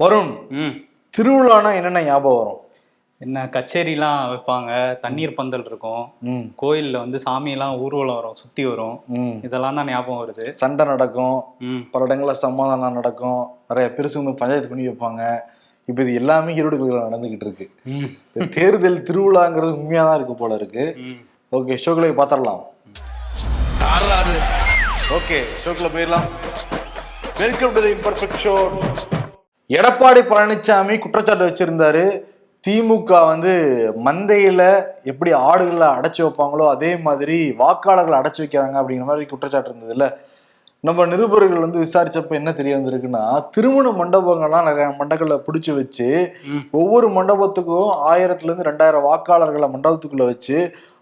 வருண் ம். திருவிழானா என்னென்ன ஞாபகம் வரும்? என்ன கச்சேரிலாம் வைப்பாங்க தண்ணீர் பந்தல் இருக்கும். ம். கோயில்ல வந்து சாமியெல்லாம் ஊர்வலம் வரும் சுத்தி வரும். ம். இதெல்லாம் தான் ஞாபகம் வருது. சண்டை நடக்கும். பல இடங்களில் சமாதானம் நடக்கும். நிறைய பெருசு வந்து பஞ்சாயத்து பண்ணி வைப்பாங்க. இப்போ இது எல்லாமே ஈரோடுகளில் நடந்துகிட்டு இருக்கு. தேர்தல் திருவிழாங்கிறது உண்மையாக தான் இருக்கு போல இருக்கு. ஓகே ஷோக்களை பார்த்துடலாம் ஓகே ஷோக்கில் போயிடலாம். Welcome to imperfect show Edappadi Palaniswami குற்றச்சாட்டு வச்சிருந்தாரு திமுக வந்து மந்தையில எப்படி ஆடுகளை அடைச்சு வைப்பாங்களோ அதே மாதிரி வாக்காளர்களை அடைச்சு வைக்கிறாங்க அப்படிங்கிற மாதிரி குற்றச்சாட்டு இருந்தது இல்ல நம்ம நிருபர்கள் வந்து விசாரிச்சப்ப என்ன தெரிய வந்திருக்குன்னா திருமண மண்டபங்கள்லாம் நிறைய மண்டபங்களை பிடிச்சி வச்சு. ஒவ்வொரு மண்டபத்துக்கும் ஆயிரத்துல இருந்து ரெண்டாயிரம் வாக்காளர்களை மண்டபத்துக்குள்ள வச்சு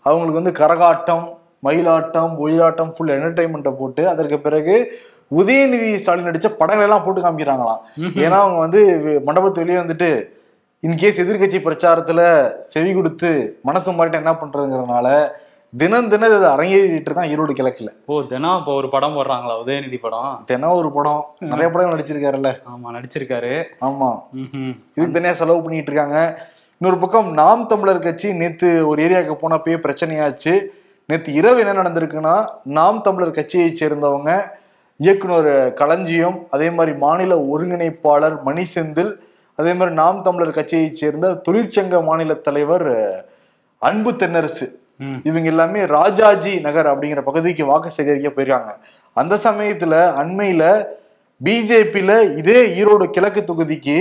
அவங்களுக்கு வந்து கரகாட்டம் மயிலாட்டம் ஒயிலாட்டம் ஃபுல் என்டர்டைன்மெண்ட்டை போட்டு அதற்கு பிறகு உதயநிதி ஸ்டாலின் நடிச்ச படங்கள் எல்லாம் போட்டு காமிக்கிறாங்களாம். ஏன்னா அவங்க வந்து மண்டபத்து வெளியே வந்துட்டு இன்கேஸ் எதிர்க்கட்சி பிரச்சாரத்துல செவி கொடுத்து மனசு மாறிட்டு என்ன பண்றதுங்கிறதுனால தினம் தினம் இது அரங்கேறிட்டு இருக்கான் ஈரோடு கிழக்குல. ஓ தினம் இப்போ ஒரு படம் போடுறாங்களா உதயநிதி படம்? தினம் ஒரு படம். நிறைய படம் நடிச்சிருக்காருல்ல. ஆமா நடிச்சிருக்காரு. ஆமா. இதுக்கு தனியா செலவு பண்ணிட்டு இருக்காங்க. இன்னொரு பக்கம் நாம் தமிழர் கட்சி நேத்து ஒரு ஏரியாவுக்கு போனப்பயே பிரச்சனையாச்சு. நேத்து இரவு என்ன நடந்திருக்குன்னா நாம் தமிழர் கட்சியை சேர்ந்தவங்க இயக்குனர் களஞ்சியம் அதே மாதிரி மாநில ஒருங்கிணைப்பாளர் மணி செந்தில் அதே மாதிரி நாம் தமிழர் கட்சியை சேர்ந்த தொழிற்சங்க மாநில தலைவர் அன்பு தென்னரசு. இவங்க எல்லாமே ராஜாஜி நகர் அப்படிங்கிற பகுதிக்கு வாக்கு சேகரிக்க போயிருக்காங்க. அந்த சமயத்துல அண்மையில பிஜேபியில இதே ஈரோடு கிழக்கு தொகுதிக்கு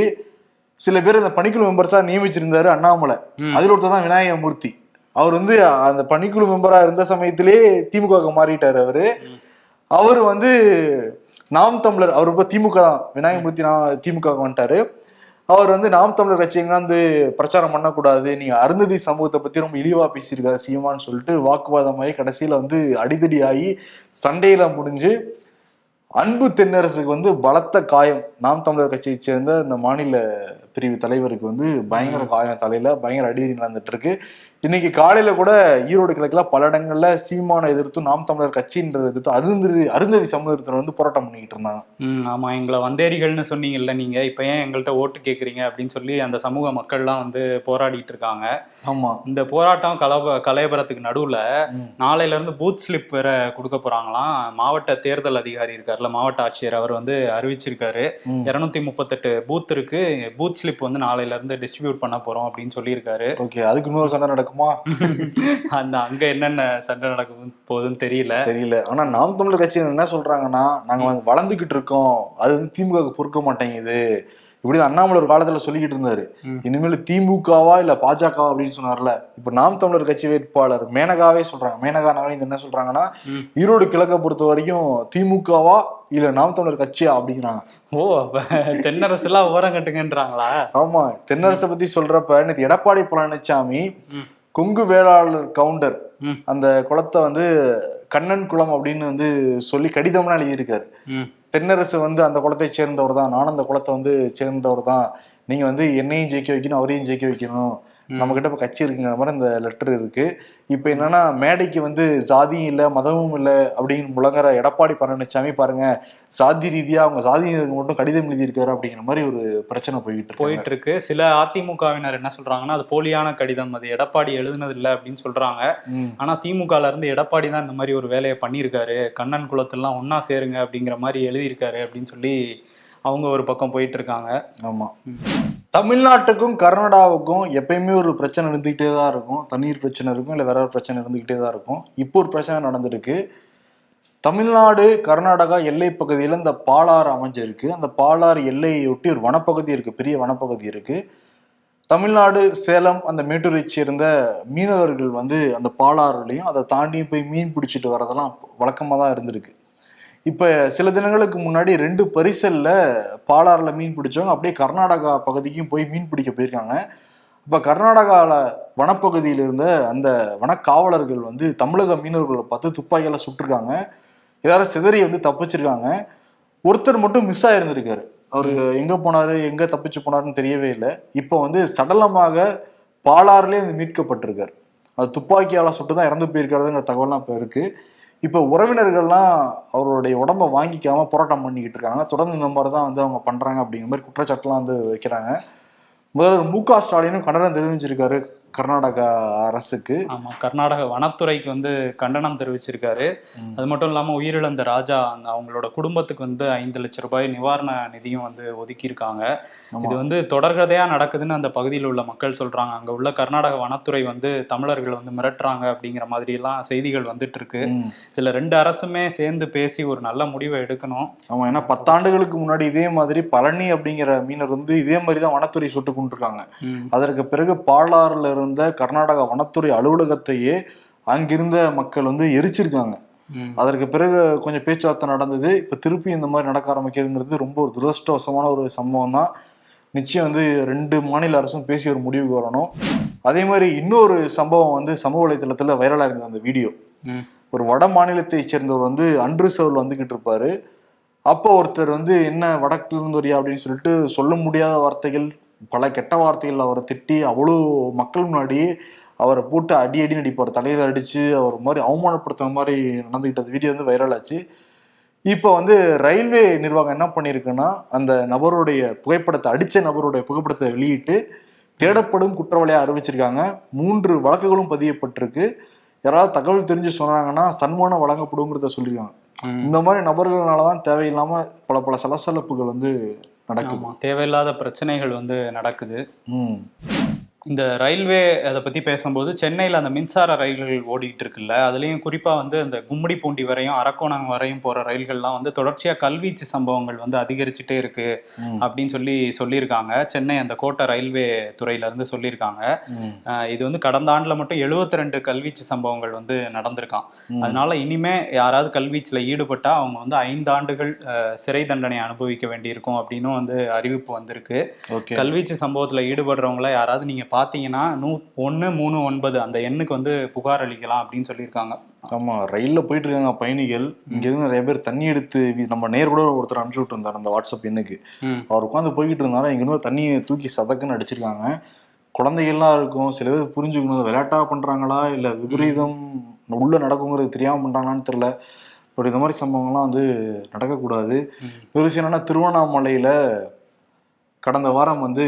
சில பேர் அந்த பணிக்குழு மெம்பர்ஸா நியமிச்சிருந்தாரு அண்ணாமலை. அதுல ஒருத்தர் தான் விநாயகமூர்த்தி. அவர் வந்து அந்த பணிக்குழு மெம்பரா இருந்த சமயத்திலே திமுக மாறிட்டாரு அவரு. அவர் வந்து நாம் தமிழர் அவர் இப்போ திமுக தான். விநாயகமூர்த்தி நான் திமுக வந்துட்டாரு. அவர் வந்து நாம் தமிழர் கட்சி வந்து பிரச்சாரம் பண்ணக்கூடாது நீங்கள் அருந்ததி சமூகத்தை பற்றி ரொம்ப இழிவாக பேசியிருக்காரு சீமான்னு சொல்லிட்டு வாக்குவாதமாகி கடைசியில் வந்து அடிதடி ஆகி சண்டையில் முடிஞ்சு அன்பு தென்னரசுக்கு வந்து பலத்த காயம். நாம் தமிழர் கட்சியை சேர்ந்த இந்த மாநில பிரிவு தலைவருக்கு வந்து பயங்கர காயம் தலையில பயங்கர அடிதடி நடந்துட்டு இருக்கு இன்னைக்கு காலையில கூட ஈரோடு கிழக்குல பல இடங்கள்ல சீமானை எதிர்த்து நாம் தமிழர் கட்சின்றதை எதிர்த்து அருந்ததி அருந்ததி சமூகத்தினர் வந்து போராட்டம் பண்ணிக்கிட்டு இருந்தாங்க. ம் ஆமா. எங்களை வந்தேரிகள்னு சொன்னீங்கல்ல நீங்க. இப்ப ஏன் எங்கள்கிட்ட ஓட்டு கேக்குறீங்க அப்படின்னு சொல்லி அந்த சமூக மக்கள்லாம் வந்து போராடிட்டு இருக்காங்க. ஆமா. இந்த போராட்டம் கலப கலையபரத்துக்கு நடுவுல. நாளையில இருந்து பூத் ஸ்லிப் வேற கொடுக்க போறாங்களாம். மாவட்ட தேர்தல் அதிகாரி இருக்கார்ல மாவட்ட ஆட்சியர் அவர் வந்து அறிவிச்சிருக்காரு. இருநூத்தி முப்பத்தெட்டு பூத் இருக்கு. பூத் ஸ்லிப் வந்து நாளையில இருந்து டிஸ்ட்ரிபியூட் பண்ண போறோம் அப்படின்னு சொல்லியிருக்காரு. ஓகே அதுக்கு இன்னொரு சண்டை நடக்குமா? அந்த அங்க என்னென்ன சண்டை நடக்கும் போகுதுன்னு தெரியல. தெரியல. ஆனா நாம் தமிழர் கட்சி என்ன சொல்றாங்கன்னா நாங்க வந்து வளர்ந்துகிட்டு இருக்கோம். அது வந்து திமுக க்கு பொறுக்க மாட்டேங்குது. இப்படி அண்ணாமலை ஒரு காலத்துல சொல்லிக்கிட்டு இருந்தாரு. இனிமேல் திமுகவா இல்ல பாஜகவா அப்படின்னு சொன்னார்ல இப்ப நாம் தமிழர் கட்சி வேட்பாளர் மேனகாவே சொல்றாங்க மேனகா நவீன் என்ன சொல்றாங்கன்னா. ஈரோடு கிழக்க பொறுத்த வரைக்கும் திமுகவா இல்ல நாம் தமிழர் கட்சியா அப்படிங்கிறாங்க ஓ அப்ப தென்னரசு எல்லாம் ஓரம் கட்டுங்கன்றாங்களா ஆமா தென்னரசை பத்தி சொல்றப்ப நேத்து எடப்பாடி பழனிசாமி. கொங்கு வேளாளர் கவுண்டர். அந்த குளத்தை வந்து கண்ணன் குளம் அப்படின்னு வந்து சொல்லி கடிதம்லாம் எழுதியிருக்காரு தென்னரசு வந்து அந்த குளத்தை சேர்ந்தவர் தான் நானும் அந்த குளத்தை வந்து சேர்ந்தவர் தான் நீங்கள் வந்து என்னையும் ஜெயிக்க வைக்கணும் அவரையும் ஜெயிக்க வைக்கணும். ம். நம்ம கிட்ட இப்ப கட்சி இருக்குங்கிற மாதிரி இந்த லெட்டர் இருக்கு இப்ப என்னன்னா மேடைக்கு வந்து ஜாதியும் இல்ல மதமும் இல்ல அப்படின்னு முழங்குற எடப்பாடி பழனிசாமி பாருங்க சாதி ரீதியா அவங்க சாதியினருக்கு மட்டும் கடிதம் எழுதியிருக்காரு அப்படிங்கிற மாதிரி ஒரு பிரச்சனை போயிட்டு இருக்கு போயிட்டு இருக்கு சில அதிமுகவினர் என்ன சொல்றாங்கன்னா அது போலியான கடிதம் அது எடப்பாடி எழுதுனது இல்ல அப்படின்னு சொல்றாங்க. ஆனா திமுகல இருந்து எடப்பாடி தான் இந்த மாதிரி ஒரு வேலையை பண்ணியிருக்காரு கண்ணன் குளத்தெல்லாம் ஒண்ணா சேருங்க அப்படிங்கிற மாதிரி எழுதியிருக்காரு அப்படின்னு சொல்லி அவங்க ஒரு பக்கம் போயிட்டு இருக்காங்க ஆமா. தமிழ்நாட்டுக்கும் கர்நாடகாவுக்கும் எப்பயுமே ஒரு பிரச்சனை இருந்துகிட்டே தான் இருக்கும். தண்ணீர் பிரச்சனை இருக்கும் இல்லை வேற ஒரு பிரச்சனை இருந்துகிட்டே தான் இருக்கும். இப்போ ஒரு பிரச்சனை நடந்திருக்கு. தமிழ்நாடு கர்நாடகா எல்லை பகுதியில் இந்த பாலாறு அமைஞ்சிருக்கு. அந்த பாலாறு எல்லையை ஒட்டி ஒரு வனப்பகுதி இருக்கு. பெரிய வனப்பகுதி இருக்கு. தமிழ்நாடு சேலம் அந்த மேட்டூரை சேர்ந்த மீனவர்கள் வந்து அந்த பாலாறுலையும் அதை தாண்டியும் போய் மீன் பிடிச்சிட்டு வரதெல்லாம் வழக்கமாக தான் இருந்திருக்கு. இப்போ சில தினங்களுக்கு முன்னாடி ரெண்டு பரிசல்ல பாலாறுல மீன் பிடிச்சவங்க அப்படியே கர்நாடகா பகுதிக்கும் போய் மீன் பிடிக்க போயிருக்காங்க. இப்போ கர்நாடகாவில் வனப்பகுதியில் இருந்த அந்த வனக்காவலர்கள் வந்து தமிழக மீனவர்களை பார்த்து துப்பாக்கியால சுட்டிருக்காங்க. எல்லாரும் சிதறி வந்து தப்பிச்சிருக்காங்க. ஒருத்தர் மட்டும் மிஸ் ஆயிருந்திருக்காரு. அவர் எங்க போனாரு எங்க தப்பிச்சு போனாருன்னு தெரியவே இல்லை. இப்போ வந்து சடலமாக பாலாறுலேயே வந்து மீட்கப்பட்டிருக்காரு. அது துப்பாக்கியால சுட்டு தான் இறந்து போயிருக்காருங்கிற தகவல்லாம் இப்போ இருக்கு. இப்போ உறவினர்கள்லாம் அவருடைய உடம்ப வாங்கிக்காம போராட்டம் பண்ணிக்கிட்டு இருக்காங்க. தொடர்ந்து இந்த மாதிரி தான் வந்து அவங்க பண்ணுறாங்க அப்படிங்கிற மாதிரி குற்றச்சாட்டுலாம் வந்து வைக்கிறாங்க. முதல்வர் மு க ஸ்டாலினும் கண்டனம் தெரிவிச்சிருக்காரு. கர்நாடகா அரசுக்கு ஆமா கர்நாடக வனத்துறைக்கு வந்து கண்டனம் தெரிவிச்சிருக்காரு. அது மட்டும் இல்லாம உயிரிழந்த ராஜா அவங்களோட குடும்பத்துக்கு வந்து ஐந்து லட்சம் ரூபாய் நிவாரண நிதியும் வந்து ஒதுக்கியிருக்காங்க. இது வந்து தொடர்கதையா நடக்குதுன்னு அந்த பகுதியில் உள்ள மக்கள் சொல்றாங்க அங்க உள்ள கர்நாடக வனத்துறை வந்து தமிழர்கள் வந்து மிரட்டுறாங்க அப்படிங்கிற மாதிரி எல்லாம் செய்திகள் வந்துட்டு இருக்கு. இதுல ரெண்டு அரசுமே சேர்ந்து பேசி ஒரு நல்ல முடிவை எடுக்கணும் ஆமா ஏன்னா பத்தாண்டுகளுக்கு முன்னாடி இதே மாதிரி பழனி அப்படிங்கிற மீனர் வந்து இதே மாதிரி தான் வனத்துறை சுட்டு கொண்டிருக்காங்க. அதற்கு பிறகு பாலாறுல இருந்த கர்நாடகா வனத்துறை அலுவலகத்தையே அங்கிருந்த மக்கள் வந்து எரிச்சிருக்காங்க. அதற்கு பிறகு கொஞ்சம் பேச்சுவார்த்தை நடந்தது. இப்ப திருப்பி இந்த மாதிரி நடக்க ஆரம்பிக்கிறதுங்கிறது ரொம்ப ஒரு துரதிருஷ்டவசமான ஒரு சம்பவம் தான் நிச்சயம் வந்து ரெண்டு மாநில அரசும் பேசி ஒரு முடிவுக்கு வரணும். அதே மாதிரி இன்னொரு சம்பவம் வந்து சமூக வலைதளத்துல வைரலா இருந்தது அந்த வீடியோ. ஒரு வட மாநிலத்தை சேர்ந்தவர் வந்து அன்ரிசர்வ்ல வந்துகிட்டு இருப்பாரு. அப்போ ஒருத்தர் வந்து என்ன வடக்குல இருந்து வரியா அப்படின்னு சொல்லிட்டு சொல்ல முடியாத வார்த்தைகள் பல கெட்ட வார்த்தைகள் அவரை திட்டி அவ்வளோ மக்கள் முன்னாடி அவரை போட்டு அடி அடி நடிப்பார். தலையில அடிச்சு அவர் மாதிரி அவமானப்படுத்துற மாதிரி நடந்துகிட்ட வீடியோ வந்து வைரல் ஆச்சு. இப்போ வந்து ரயில்வே நிர்வாகம் என்ன பண்ணியிருக்குன்னா அந்த நபருடைய புகைப்படத்தை அடிச்ச நபருடைய புகைப்படத்தை வெளியிட்டு தேடப்படும் குற்றவாளியா அறிவிச்சிருக்காங்க. மூன்று வழக்குகளும் பதியப்பட்டிருக்கு. யாராவது தகவல் தெரிஞ்சு சொன்னாங்கன்னா சன்மானம் வழங்கப்படுங்கிறத சொல்லியிருக்காங்க. இந்த மாதிரி நபர்களால தான் தேவையில்லாம பல பல சலசலப்புகள் வந்து நடக்குது. தேவையில்லாத பிரச்சனைகள் வந்து நடக்குது. ம். இந்த ரயில்வே அதை பத்தி பேசும்போது சென்னையில் அந்த மின்சார ரயில்கள் ஓடிட்டு இருக்குல்ல அதுலயும் குறிப்பா வந்து அந்த கும்மிடிப்பூண்டி வரையும் அரக்கோணம் வரையும் போற ரயில்கள்லாம் வந்து தொடர்ச்சியா கல்வீச்சு சம்பவங்கள் வந்து அதிகரிச்சுட்டே இருக்கு ம், அப்படின்னு சொல்லி சொல்லியிருக்காங்க. சென்னை அந்த கோட்டை ரயில்வே துறையில இருந்து சொல்லியிருக்காங்க. இது வந்து கடந்த ஆண்டுல மட்டும் 72 ரெண்டு கல்வீச்சு சம்பவங்கள் வந்து நடந்திருக்கான். அதனால இனிமே யாராவது கல்வீச்சுல ஈடுபட்டா அவங்க வந்து ஐந்து ஆண்டுகள் சிறை தண்டனை அனுபவிக்க வேண்டியிருக்கும் அப்படின்னும் வந்து அறிவிப்பு வந்திருக்கு. கல்வீச்சு சம்பவத்துல ஈடுபடுறவங்கள யாராவது நீங்க பாத்தீங்கன்னா நூ ஒன்னு மூணு ஒன்பது அந்த எண்ணுக்கு வந்து புகார் அளிக்கலாம் அப்படின்னு சொல்லியிருக்காங்க. ஆமா ரயில்ல போயிட்டு இருக்காங்க பயணிகள். இங்க இருந்து நிறைய பேர் தண்ணி எடுத்து நம்ம நேர் கூட ஒருத்தர் அனுப்பிச்சு விட்டுருந்தார் அந்த வாட்ஸ்அப் எண்ணுக்கு. அவர் உட்காந்து போய்கிட்டு இருந்தாலும் இங்க இருந்து தண்ணியை தூக்கி சதக்குன்னு அடிச்சிருக்காங்க. குழந்தைகள்லாம் இருக்கும். சில பேர் புரிஞ்சுக்கணும். விளையாட்டா பண்றாங்களா? இல்ல விபரீதம் உள்ள நடக்குங்கிறது தெரியாம பண்றாங்களான்னு தெரியல. பட் இந்த மாதிரி சம்பவங்கள்லாம் வந்து நடக்கக்கூடாது. ஒரு விஷயம் என்னன்னா திருவண்ணாமலையில கடந்த வாரம் வந்து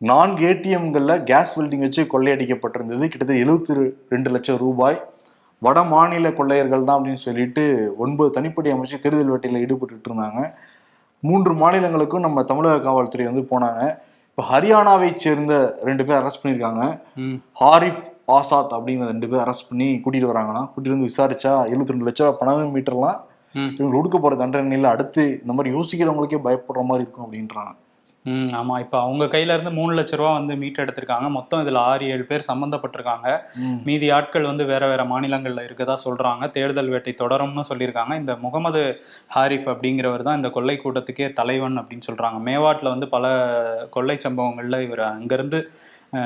நான்கு ஏடிஎம்கள்ல கேஸ் வெல்டிங் வச்சு கொள்ளையடிக்கப்பட்டிருந்தது. கிட்டத்தட்ட எழுபத்தி ரெண்டு லட்சம் ரூபாய். வட மாநில கொள்ளையர்கள் தான் அப்படின்னு சொல்லிட்டு ஒன்பது தனிப்படை அமைச்சு தேடுதல் வேட்டையில் ஈடுபட்டு இருந்தாங்க மூன்று மாநிலங்களுக்கும் நம்ம தமிழக காவல்துறை வந்து போனாங்க. இப்போ ஹரியானாவை சேர்ந்த ரெண்டு பேர் அரெஸ்ட் பண்ணியிருக்காங்க. ஹாரிஃப் ஆசாத் அப்படிங்கிற ரெண்டு பேர் அரெஸ்ட் பண்ணி கூட்டிட்டு வராங்கன்னா கூட்டிட்டு வந்து விசாரிச்சா எழுபத்தி ரெண்டு லட்ச ரூபா பணம் மீட்டர்லாம் ம், இவங்க கொடுக்க போற தண்டனையில அடுத்து இந்த மாதிரி யோசிக்கிறவங்களுக்கே பயப்படுற மாதிரி இருக்கும் அப்படின்றாங்க. ம், ஆமா. இப்ப அவங்க கையில இருந்து மூணு லட்ச ரூபா வந்து மீட் எடுத்திருக்காங்க. மொத்தம் இதுல ஆறு ஏழு பேர் சம்பந்தப்பட்டிருக்காங்க ம். மீதி ஆட்கள் வந்து வேற வேற மாநிலங்கள்ல இருக்கதா சொல்றாங்க. தேடுதல் வேட்டை தொடரும்னு சொல்லியிருக்காங்க. இந்த முகமது ஹாரிஃப் அப்படிங்கிறவர் தான் இந்த கொள்ளை கூட்டத்துக்கே தலைவன் அப்படின்னு சொல்றாங்க. மேவாட்ல வந்து பல கொள்ளை சம்பவங்கள்ல இவர் அங்கிருந்து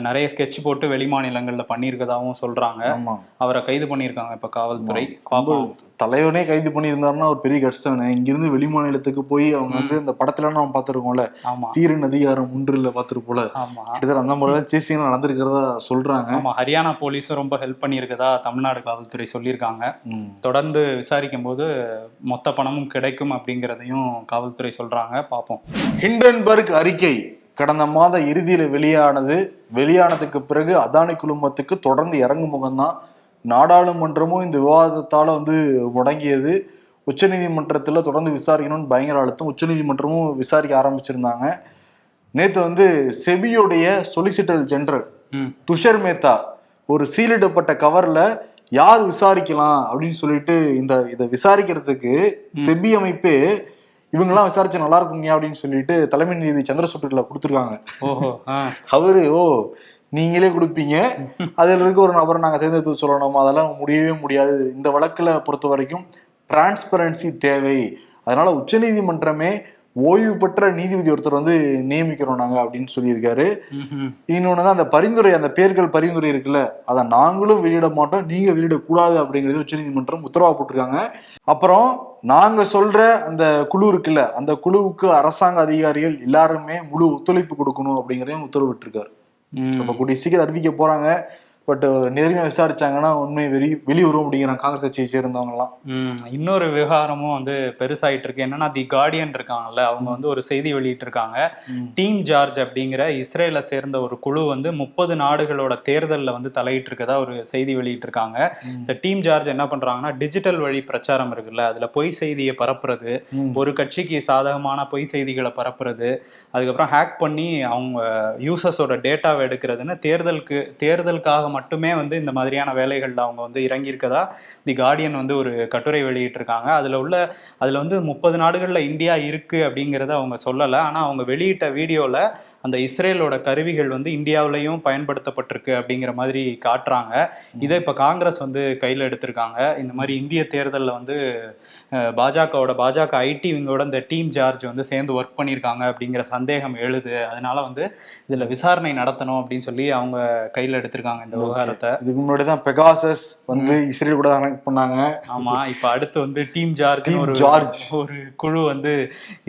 நிறைய ஸ்கெட்ச் போட்டு வெளி மாநிலங்கள்ல பண்ணியிருக்கதாவும் சொல்றாங்க. ஆமா. அவரை கைது பண்ணியிருக்காங்க இப்ப காவல்துறை. பாப்போம் தலைவனே கைது பண்ணியிருந்தாருன்னா ஒரு பெரிய கஷ்டம் இங்கிருந்து வெளி மாநிலத்துக்கு போய் அவங்க வந்து இந்த படத்துல நம்ம பார்த்திருக்கோம்ல. தீரன் அதிகாரம் ஒன்றுல பார்த்திருப்போல கிட்டத்தட்ட அந்த மாதிரி சேசிங் நடந்திருக்கிறதா சொல்றாங்க. ஆமா. ஹரியானா போலீஸும் ரொம்ப ஹெல்ப் பண்ணியிருக்கதா தமிழ்நாடு காவல்துறை சொல்லியிருக்காங்க. தொடர்ந்து விசாரிக்கும் போது மொத்த பணமும் கிடைக்கும் அப்படிங்கிறதையும் காவல்துறை சொல்றாங்க. பார்ப்போம் ஹிண்டன்பர்க் அறிக்கை. கடந்த மாத இறுதியில வெளியானது வெளியானதுக்கு பிறகு அதானி குழுமத்துக்கு தொடர்ந்து இறங்கும் முகம்தான். நாடாளுமன்றமும் இந்த விவாதத்தால வந்து முடங்கியது. உச்சநீதிமன்றத்துல தொடர்ந்து விசாரிக்கணும்னு பயங்கர அழுத்தம். உச்சநீதிமன்றமும் விசாரிக்க ஆரம்பிச்சிருந்தாங்க. நேத்து வந்து செபியோடைய சொலிசிட்டர் ஜெனரல் துஷர் மேத்தா ஒரு சீலிடப்பட்ட கவர்ல யார் விசாரிக்கலாம் அப்படின்னு சொல்லிட்டு இந்த இதை விசாரிக்கிறதுக்கு செபி அமைப்பே இவங்கெல்லாம் விசாரிச்சு நல்லா இருக்குங்க அப்படின்னு சொல்லிட்டு தலைமை நீதி சந்திரசூட்டில் கொடுத்துருக்காங்க. ஓஹோ ஆ. அவரு ஓ நீங்களே கொடுப்பீங்க. அதில் இருக்க ஒரு நபரை நாங்கள் தேர்ந்தெடுத்து சொல்லணும். அதெல்லாம் முடியவே முடியாது. இந்த வழக்குல பொறுத்த வரைக்கும் டிரான்ஸ்பரன்சி தேவை. அதனால உச்சநீதிமன்றமே ஓய்வு பெற்ற நீதிபதி ஒருத்தர் வந்து நியமிக்கிறோம் நாங்க அப்படின்னு சொல்லியிருக்காரு. தான் அந்த பரிந்துரை அந்த பேர்கள் பரிந்துரை இருக்குல்ல அதை நாங்களும் வெளியிட மாட்டோம் நீங்க வெளியிடக்கூடாது அப்படிங்கிறது உச்சநீதிமன்றம் உத்தரவா போட்டிருக்காங்க. அப்புறம் நாங்க சொல்ற அந்த குழு இருக்குல்ல அந்த குழுவுக்கு அரசாங்க அதிகாரிகள் எல்லாருமே முழு ஒத்துழைப்பு கொடுக்கணும் அப்படிங்கிறதையும் உத்தரவிட்டிருக்காரு. ம். அப்ப கூடிய சீக்கிரம் அறிவிக்க போறாங்க. பட் நேர்மையா விசாரிச்சாங்கன்னா உண்மை வெளி வெளியுறவு அப்படிங்கிறாங்க காங்கிரஸ் கட்சியை சேர்ந்தவங்க எல்லாம் ம், இன்னொரு விவகாரமும் வந்து பெருசாயிட்டு இருக்கு என்னன்னா தி கார்டியன் இருக்காங்கல்ல அவங்க வந்து ஒரு செய்தி வெளியிட்டிருக்காங்க. டீம் ஜார்ஜ் அப்படிங்கிற இஸ்ரேலை சேர்ந்த ஒரு குழு வந்து முப்பது நாடுகளோட தேர்தலில் வந்து தலையிட்டு இருக்கதா ஒரு செய்தி வெளியிட்டிருக்காங்க. இந்த டீம் ஜார்ஜ் என்ன பண்றாங்கன்னா டிஜிட்டல் வழி பிரச்சாரம் இருக்குல்ல அதுல பொய் செய்தியை பரப்புறது. ஒரு கட்சிக்கு சாதகமான பொய் செய்திகளை பரப்புறது அதுக்கப்புறம் ஹேக் பண்ணி அவங்க யூசர்ஸோட டேட்டாவை எடுக்கிறதுன்னு தேர்தலுக்கு தேர்தலுக்காக மட்டுமே மட்டுமே வந்து இந்த மாதிரியான வேலைகளில் அவங்க வந்து இறங்கியிருக்கதா தி கார்டியன் வந்து ஒரு கட்டுரை வெளியிட்டிருக்காங்க. அதில் உள்ள அதில் வந்து முப்பது நாடுகளில் இந்தியா இருக்குது அப்படிங்கிறத அவங்க சொல்லலை. ஆனால் அவங்க வெளியிட்ட வீடியோவில் அந்த இஸ்ரேலோட கருவிகள் வந்து இந்தியாவிலையும் பயன்படுத்தப்பட்டிருக்கு அப்படிங்கிற மாதிரி காட்டுறாங்க. இதை இப்போ காங்கிரஸ் வந்து கையில் எடுத்திருக்காங்க. இந்த மாதிரி இந்திய தேர்தலில் வந்து பாஜகவோட பாஜக ஐடி விங்கோட இந்த டீம் ஜார்ஜ் வந்து சேர்ந்து ஒர்க் பண்ணியிருக்காங்க அப்படிங்கிற சந்தேகம் எழுது. அதனால வந்து இதில் விசாரணை நடத்தணும் அப்படின்னு சொல்லி அவங்க கையில் எடுத்திருக்காங்க இந்த விவகாரத்தை இதுக்கு முன்னாடி தான் பெகாசஸ் வந்து இஸ்ரேல் கூட கனெக்ட் பண்ணாங்க. ஆமா இப்ப அடுத்து வந்து டீம் ஜார்ஜ் ஒரு George. ஒரு குழு வந்து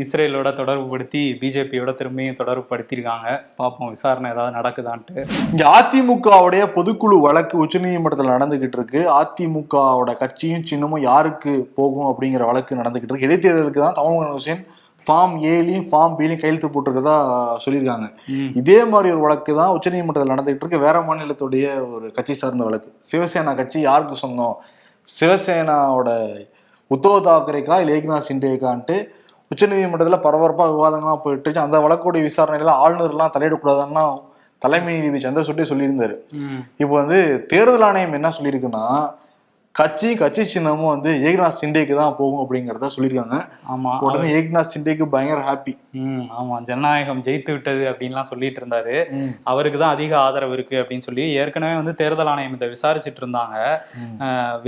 இஸ்ரேலோட தொடர்பு படுத்தி பிஜேபியோட திரும்பியும் தொடர்பு படுத்தியிருக்காங்க பார்ப்போம் விசாரணை ஏதாவது நடக்குதான்ட்டு. இங்க அதிமுகவுடைய பொதுக்குழு வழக்கு உச்சநீதிமன்றத்தில் நடந்துகிட்டு இருக்கு அதிமுகவோட கட்சியும் சின்னமும் யாருக்கு போகும் அப்படிங்கிற வழக்கு நடந்துகிட்டு இருக்கு இடைத்தேர்தலுக்கு தான் தமிழ் ஹுசேன் ஃபார்ம் ஏலையும் ஃபார்ம் பிலையும் கையெழுத்து போட்டிருக்கதா சொல்லியிருக்காங்க. இதே மாதிரி ஒரு வழக்கு தான் உச்சநீதிமன்றத்தில் நடந்துகிட்டு இருக்கு. வேற மாநிலத்துடைய ஒரு கட்சி சார்ந்த வழக்கு. சிவசேனா கட்சி யாருக்கு சொந்தம்? சிவசேனாவோட உத்தவ் தாக்கரேக்கா இல்லை ஏக்நாத் சிண்டேக்கான்ட்டு உச்சநீதிமன்றத்தில் பரபரப்பாக விவாதங்கள்லாம் போயிட்டு அந்த வழக்குடைய விசாரணையில ஆளுநர்லாம் தலையிடக்கூடாதுன்னா தலைமை நீதிபதி சந்திரசூட்டி சொல்லியிருந்தாரு. இப்போ வந்து தேர்தல் ஆணையம் என்ன சொல்லியிருக்குன்னா கட்சி கட்சி சின்னமும் வந்து ஏக்நாத் சிண்டேக்கு தான் போகும் அப்படிங்கிறத சொல்லியிருக்காங்க. ஆமா. உடனே ஏக்நாத் சிண்டேக்கு பயங்கர ஹாப்பி ம் ஆமா. ஜனநாயகம் ஜெயித்து விட்டது அப்படின்லாம் சொல்லிட்டு இருந்தாரு. அவருக்கு தான் அதிக ஆதரவு இருக்கு அப்படின்னு சொல்லி ஏற்கனவே வந்து தேர்தல் ஆணையம் இதை விசாரிச்சுட்டு இருந்தாங்க.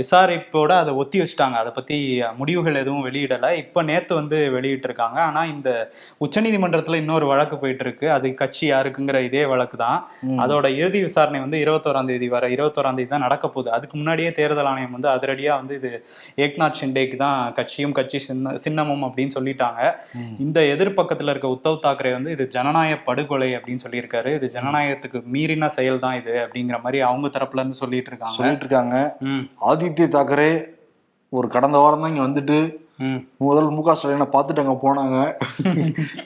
விசாரிப்போட அதை ஒத்தி வச்சுட்டாங்க. அதை பத்தி முடிவுகள் எதுவும் வெளியிடல. இப்ப நேத்து வந்து வெளியிட்டு இருக்காங்க ஆனா இந்த உச்சநீதிமன்றத்துல இன்னொரு வழக்கு போயிட்டு இருக்கு அது கட்சி யாருக்குங்கிற இதே வழக்கு தான். அதோட இறுதி விசாரணை வந்து இருபத்தோராம் தேதி வர இருபத்தோராம் தேதி தான் நடக்க போகுது. அதுக்கு முன்னாடியே தேர்தல் ஆணையம் வந்து அதிரடியா வந்து இது ஏக்நாத் ஷிண்டேக்கு தான் கட்சியும் கட்சி சின்ன சின்னமும் அப்படின்னு சொல்லிட்டாங்க. இந்த எதிர்பக்கத்துல இருக்க உத்தவ் தாக்கரே வந்து இது ஜனநாயக படுகொலை அப்படின்னு சொல்லியிருக்காரு. இது ஜனநாயகத்துக்கு மீறின செயல் தான் இது அப்படிங்கிற மாதிரி அவங்க தரப்புல இருந்து சொல்லிட்டு இருக்காங்க. சொல்லிட்டு இருக்காங்க. ஆதித்ய தாக்கரே ஒரு கடந்த வாரம் தான் இங்க வந்துட்டு முதல் மு க ஸ்டாலினை பார்த்துட்டு அங்க போனாங்க.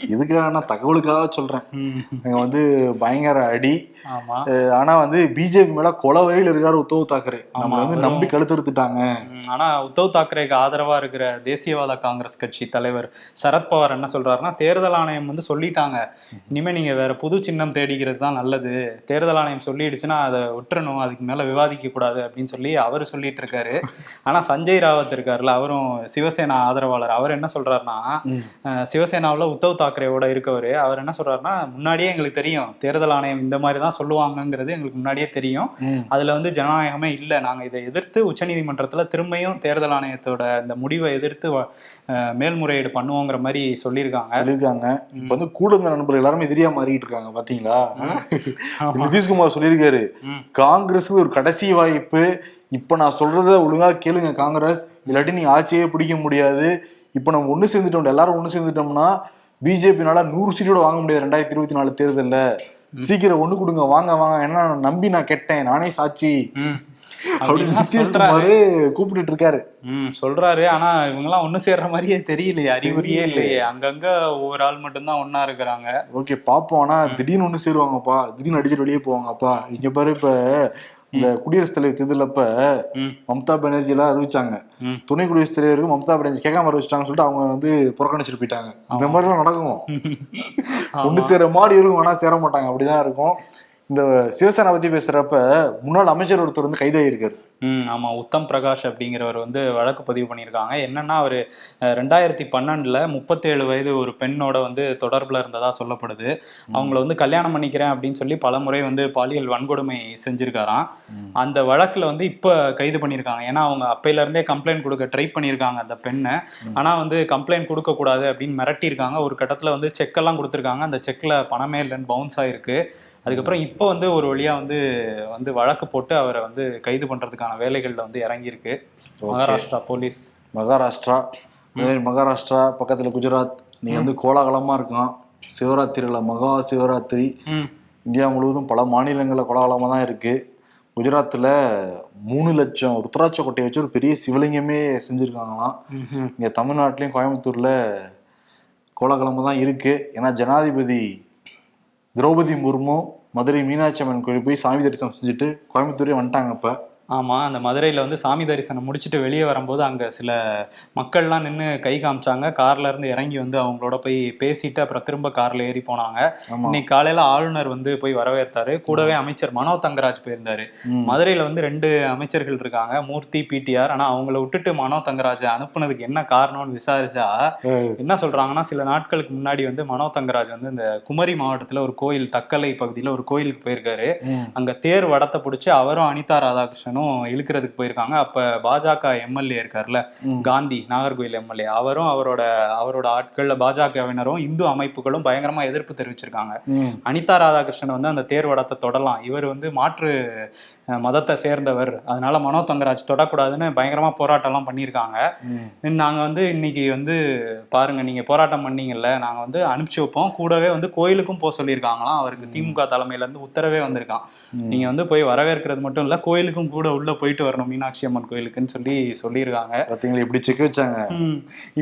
இதுக்காக நான் தகவலுக்காக சொல்றேன். ம். அங்க வந்து பயங்கர அடி. ஆமா. அஹ் ஆனா வந்து பிஜேபி மேல கொலை வரையில் இருக்காரு உத்தவ் தாக்கரே. நம்மள வந்து நம்பி கழுத்துருத்துட்டாங்க ம், ஆனா உத்தவ் தாக்கரேக்கு ஆதரவா இருக்கிற தேசியவாத காங்கிரஸ் கட்சி தலைவர் சரத்பவார் என்ன சொல்றாருன்னா தேர்தல் ஆணையம் வந்து சொல்லிட்டாங்க. இனிமே நீங்க வேற புது சின்னம் தேடிக்கிறது தான் நல்லது. தேர்தல் ஆணையம் சொல்லிடுச்சுன்னா அதை விட்டுறணும். அதுக்கு மேல விவாதிக்க கூடாது அப்படின்னு சொல்லி அவர் சொல்லிட்டு இருக்காரு. ஆனா சஞ்சய் ராவத் இருக்காருல்ல அவரும் சிவசேனா ஆதரவாளர். அவர் என்ன சொல்றாருன்னா சிவசேனாவுல உத்தவ் தாக்கரேவோட இருக்கவர். அவர் என்ன சொல்றாருன்னா முன்னாடியே எங்களுக்கு தெரியும். தேர்தல் ஆணையம் இந்த மாதிரி தான் சொல்லுவாங்கங்கிறது எங்களுக்கு முன்னாடியே தெரியும். அதுல வந்து ஜனநாயகமே இல்லை. நாங்க இதை எதிர்த்து உச்சநீதிமன்றத்துல திரும்பியும் தேர்தல் ஆணையத்தோட இந்த முடிவை எதிர்த்து மேல்முறையீடு பண்ணுவோங்கிற மாதிரி சொல்லியிருக்காங்க. சொல்லியிருக்காங்க. இப்ப வந்து கூட இருந்த நண்பர்கள் எல்லாருமே எதிரியா மாறிட்டு இருக்காங்க பாத்தீங்களா. நிதிஷ்குமார் சொல்லியிருக்காரு. ம். காங்கிரஸுக்கு ஒரு கடைசி வாய்ப்பு இப்ப நான் சொல்றத ஒழுங்கா கேளுங்க காங்கிரஸ். இல்லாட்டி நீ ஆட்சியே பிடிக்க முடியாது. இப்ப நம்ம ஒண்ணு சேர்ந்துட்டோம் எல்லாரும் ஒண்ணு சேர்ந்துட்டோம்னா பிஜேபினால நூறு சீட்டோட வாங்க முடியாது ரெண்டாயிரத்தி இருபத்தி நாலு தேர்தல்ல. சீக்கிரம் ஒண்ணு கொடுங்க வாங்க வாங்க. ஏன்னா நம்பி நான் கெட்டேன் நானே சாட்சி. கூப்பிட்டுட்டு இருக்காரு. சொல்றாரு. ஆனா இவங்கெல்லாம் ஒண்ணு சேர்ற மாதிரியே தெரியலையே அறிகுறியே இல்லையே. அங்கங்க ஒவ்வொரு ஆள் மட்டும்தான் ஒண்ணா இருக்கிறாங்க. ஓகே பாப்போம். ஆனா திடீர்னு ஒண்ணு சேருவாங்கப்பா. திடீர்னு அடிச்சுட்டு வெளியே போவாங்கப்பா. இங்க பாரு இப்ப இந்த குடியரசுத் தலைவர் தேர்தலப்ப மம்தா பானர்ஜி எல்லாம் அறிவிச்சாங்க துணை குடியரசுத் தலைவருக்கு மம்தா பானர்ஜி கேட்காம அறிவிச்சிட்டாங்கன்னு சொல்லிட்டு அவங்க வந்து புறக்கணிச்சிட்டு போயிட்டாங்க. இந்த மாதிரி எல்லாம் நடக்கும்? ஒண்ணு. சேர மாதிரி இருக்கும் ஆனா சேர மாட்டாங்க. அப்படிதான் இருக்கும். இந்த சிவசேனா பத்தி பேசுறப்ப முன்னாள் அமைச்சர் ஒருத்தர் வந்து கைதாகிருக்காரு ம் ஆமா. உத்தம் பிரகாஷ் அப்படிங்கிறவர் வந்து வழக்கு பதிவு பண்ணியிருக்காங்க. என்னன்னா அவர் ரெண்டாயிரத்தி பன்னெண்டுல முப்பத்தேழு வயது ஒரு பெண்ணோட வந்து தொடர்புல இருந்ததா சொல்லப்படுது. அவங்கள வந்து கல்யாணம் பண்ணிக்கிறேன் அப்படின்னு சொல்லி பல முறை வந்து பாலியல் வன்கொடுமை செஞ்சிருக்காராம். அந்த வழக்குல வந்து இப்ப கைது பண்ணியிருக்காங்க. ஏன்னா அவங்க அப்பையில இருந்தே கம்ப்ளைண்ட் கொடுக்க ட்ரை பண்ணியிருக்காங்க அந்த பெண்ணை. ஆனா வந்து கம்ப்ளைண்ட் கொடுக்க கூடாது அப்படின்னு மிரட்டியிருக்காங்க. ஒரு கட்டத்துல வந்து செக்கெல்லாம் கொடுத்துருக்காங்க. அந்த செக்ல பணமே இல்லைன்னு பவுன்ஸ் ஆயிருக்கு. அதுக்கப்புறம் இப்போ வந்து ஒரு வழியா வந்து வந்து வழக்கு போட்டு அவரை வந்து கைது பண்றதுக்கான வேலைகள்ல வந்து இறங்கியிருக்கு. மகாராஷ்டிரா போலீஸ். மகாராஷ்டிரா மகாராஷ்டிரா பக்கத்துல குஜராத். நீ வந்து கோலாகலமா இருக்கும் சிவராத்திரியில மகா சிவராத்திரி. இந்தியா முழுவதும் பல மாநிலங்களில் கோலாகலமாக தான் இருக்கு. குஜராத்தில் மூணு லட்சம் ருத்ராட்ச கொட்டையை வச்சு ஒரு பெரிய சிவலிங்கமே செஞ்சுருக்காங்களாம். இங்கே தமிழ்நாட்டிலையும் கோயம்புத்தூரில் கோலாகலமாக தான் இருக்கு. ஏன்னா ஜனாதிபதி திரௌபதி முர்மு மதுரை மீனாட்சி அம்மன் கோயில் போய் சாமி தரிசனம் செஞ்சுட்டு கோயம்புத்தூரே வந்துட்டாங்க இப்போ ஆமா அந்த மதுரையில வந்து சாமி தரிசனம் முடிச்சுட்டு வெளியே வரும்போது அங்க சில மக்கள்லாம் நின்று கை காமிச்சாங்க. கார்ல இருந்து இறங்கி வந்து அவங்களோட போய் பேசிட்டு அப்புறம் திரும்ப கார்ல ஏறி போனாங்க. இன்னைக்கு காலையில ஆளுநர் வந்து போய் வரவேற்றாரு. கூடவே அமைச்சர் மனோ தங்கராஜ் போயிருந்தாரு. மதுரையில வந்து ரெண்டு அமைச்சர்கள் இருக்காங்க. மூர்த்தி பிடிஆர் ஆனா அவங்கள விட்டுட்டு மனோ தங்கராஜ் அனுப்புனதுக்கு என்ன காரணம்னு விசாரிச்சா என்ன சொல்றாங்கன்னா சில நாட்களுக்கு முன்னாடி வந்து மனோ தங்கராஜ் வந்து இந்த குமரி மாவட்டத்துல ஒரு கோயில் தக்கலை பகுதியில ஒரு கோயிலுக்கு போயிருக்காரு. அங்க தேர் வடத்தை பிடிச்சி அவரும் அனிதா ராதாகிருஷ்ணனும் இழுக்கிறதுக்கு போயிருக்காங்க அப்ப பாஜக எம்எல்ஏ இருக்கார்ல. காந்தி நாகர்கோயில் எம்எல்ஏ அவரும் அவரோட அவரோட ஆட்கள் பாஜகவினரும் இந்து அமைப்புகளும் பயங்கரமா எதிர்ப்பு தெரிவிச்சிருக்காங்க. அனிதா ராதாகிருஷ்ணன் வந்து அந்த தேர் வடத்தை தொடலாம் இவர் வந்து மாற்று மதத்தை சேர்ந்தவர். அதனால மனோ தங்கராஜ் தொடக்கூடாதுன்னு பயங்கரமா போராட்டம்லாம் பண்ணியிருக்காங்க. நாங்க வந்து இன்னைக்கு வந்து பாருங்க நீங்க போராட்டம் பண்ணீங்கல்ல நாங்க வந்து அனுப்பிச்சு வைப்போம். கூடவே வந்து கோயிலுக்கும் போக சொல்லியிருக்காங்களாம். அவருக்கு திமுக தலைமையில இருந்து உத்தரவே வந்திருக்கான். நீங்க வந்து போய் வரவேற்கிறது மட்டும் இல்ல கோயிலுக்கும் கூட உள்ள போயிட்டு வரணும். மீனாட்சி அம்மன் கோயிலுக்குன்னு சொல்லி சொல்லியிருக்காங்க. இப்படி செக் வச்சாங்க.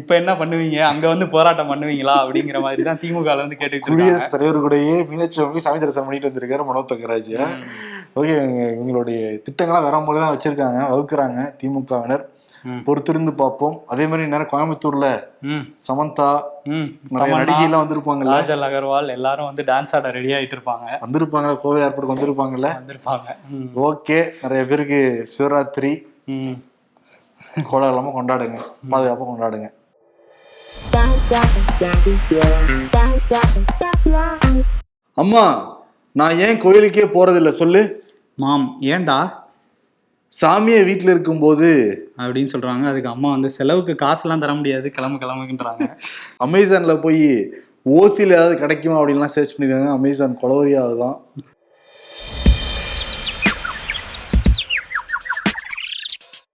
இப்ப என்ன பண்ணுவீங்க? அங்க வந்து போராட்டம் பண்ணுவீங்களா? அப்படிங்கிற மாதிரி தான் திமுக வந்து இருக்காங்க குடியரசுத் தலைவர் கூடயே மீனாட்சி அம்மன் சாமி தரிசனம் பண்ணிட்டு வந்திருக்காரு மனோ தங்கராஜ். ஓகே இவங்களுடைய திட்டங்கள்லாம் வேற மாதிரி தான் வச்சிருக்காங்க வகுக்குறாங்க திமுகவினர். பொறுத்திருந்து பார்ப்போம் அதே மாதிரி நேரம் கோயம்புத்தூர்ல ம். சமந்தா ம். நிறைய நடிகைலாம் வந்திருப்பாங்கல்ல காஜல் அகர்வால் எல்லாரும் வந்து டான்ஸ் ஆட ரெடி ஆயிட்டு இருப்பாங்க வந்திருப்பாங்கல்ல கோவை ஏர்போர்ட் வந்திருப்பாங்கல்ல வந்திருப்பாங்க. ஓகே நிறைய பேருக்கு சிவராத்திரி ம். கோலாகலமா கொண்டாடுங்க பாதுகாப்பா கொண்டாடுங்க அம்மா நான் ஏன் கோயிலுக்கே போறதில்ல சொல்லு மாம் ஏன்டா சாமியை வீட்டில் இருக்கும்போது. அப்படின்னு சொல்றாங்க. அதுக்கு அம்மா வந்து செலவுக்கு காசுலாம் தர முடியாது. கிளம்பு கிளம்புகின்றாங்க அமேசான்ல போய் ஓசியில் ஏதாவது கிடைக்குமா அப்படின்லாம் சர்ச் பண்ணிருக்காங்க. அமேசான் கொலவரியாக தான்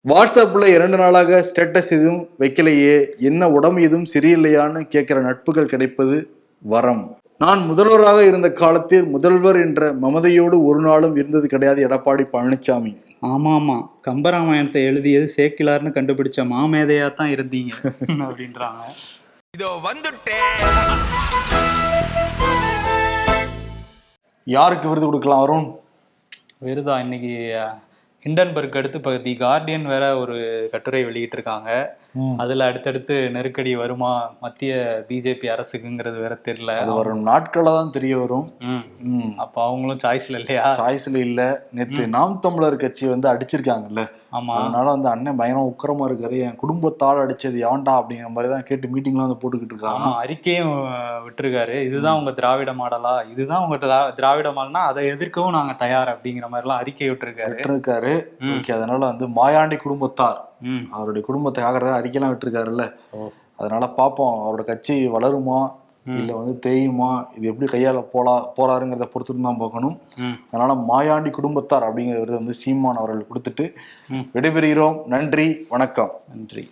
வாட்ஸ்அப்ல இரண்டு நாளாக ஸ்டேட்டஸ் எதுவும் வைக்கலையே. என்ன உடம்பு எதுவும் சரியில்லையான்னு கேட்கிற நட்புகள் கிடைப்பது வரம். நான் முதல்வராக இருந்த காலத்தில் முதல்வர் என்ற மமதையோடு ஒரு நாளும் இருந்தது கிடையாது எடப்பாடி பழனிசாமி ஆமா ஆமா. கம்பராமாயணத்தை எழுதியது சேக்கிலார்னு கண்டுபிடிச்ச மாமேதையா தான் இருந்தீங்க அப்படின்றாங்க. இதோ வந்துட்டேன் யாருக்கு விருது கொடுக்கலாம் வரும் விருதா இன்னைக்கு ஹிண்டன்பர்க் அடுத்து பகுதி கார்டியன் வேற ஒரு கட்டுரை வெளியிட்டிருக்காங்க. அதுல அடுத்தடுத்து நெருக்கடி வருமா? மத்திய பிஜேபி அரசுக்குங்கிறது வேற தெரியல. அது வரும் நாட்களா தான் தெரிய வரும். அப்ப அவங்களும் சாய்ஸ்ல இல்லையா? சாய்ஸ்ல இல்ல. நேத்து நாம் தமிழர் கட்சி வந்து அடிச்சிருக்காங்கல்ல. ஆமா. அதனால வந்து அண்ணன் பயங்கரம் உக்கிரமா இருக்காரு. என் குடும்பத்தால் அடிச்சது ஏன்டா அப்படிங்கிற மாதிரி தான் கேட்டு மீட்டிங்லாம் வந்து போட்டுக்கிட்டு இருக்காங்க. அறிக்கையும் விட்டிருக்காரு. இதுதான் உங்க திராவிட மாடலா? இதுதான் உங்க திரா- திராவிட மாடல்னா அதை எதிர்க்கவும் நாங்க தயார் அப்படிங்கிற மாதிரி எல்லாம் அறிக்கை விட்டிருக்காரு. விட்டுருக்காரு. ஓகே அதனால வந்து மாயாண்டி குடும்பத்தார். அவருடைய குடும்பத்தை ஆகிறத அறிக்கைலாம் விட்டுருக்காருல்ல. அதனால பார்ப்போம் அவரோட கட்சி வளருமா இல்ல வந்து தேயுமா இது எப்படி கையால போலா போறாருங்கிறத பொறுத்துட்டு தான் பார்க்கணும். அதனால மாயாண்டி குடும்பத்தார் அப்படிங்கிற விருது வந்து சீமான் அவர்கள் கொடுத்துட்டு. விடைபெறுகிறோம். நன்றி வணக்கம். நன்றி.